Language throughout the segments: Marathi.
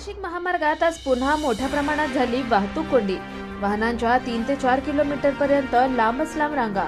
नाशिक महामार्गात आज पुन्हा मोठ्या प्रमाणात झाली वाहतूक कोंडी. वाहनांच्या तीन ते चार किलोमीटर पर्यंत लांबच लांब रांगा.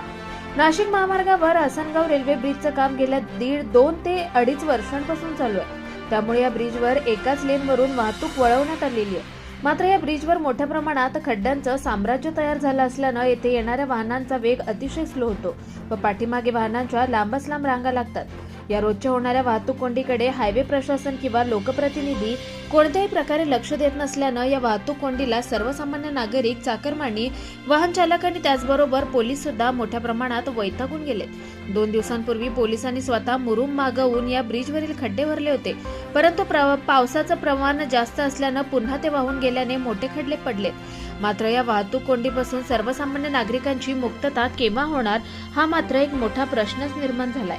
नाशिक महामार्गावर आसनगाव रेल्वे ब्रिजचं काम गेल्या दीड दोन ते अडीच वर्षांपासून चालू आहे. त्यामुळे या ब्रिजवर एकाच लेनवरून वाहतूक वळवण्यात आलेली आहे. मात्र या ब्रिजवर मोठ्या प्रमाणात खड्ड्यांचं साम्राज्य तयार झालं असल्यानं येथे येणाऱ्या वाहनांचा वेग अतिशय स्लो होतो व पाठीमागे वाहनांच्या लांबच लांब रांगा लागतात. या रोजच्या होणाऱ्या वाहतूक कोंडीकडे हायवे प्रशासन किंवा लोकप्रतिनिधी कोणत्याही प्रकारे लक्ष देत नसल्यानं या वाहतूक कोंडीला सर्वसामान्य नागरिक चाकरमानी वाहन चालक आणि त्याचबरोबर पोलीस सुद्धा मोठ्या प्रमाणात वैतागून गेलेत. दोन दिवसांपूर्वी पोलिसांनी स्वतः मुरुम मागवून या ब्रिजवरील खड्डे भरले होते. परंतु पावसाचं प्रमाण जास्त असल्यानं पुन्हा ते वाहून गेल्याने मोठे खड्डे पडलेत. मात्र या वाहतूक कोंडीपासून सर्वसामान्य नागरिकांची मुक्तता केव्हा होणार हा मात्र एक मोठा प्रश्नच निर्माण झालाय.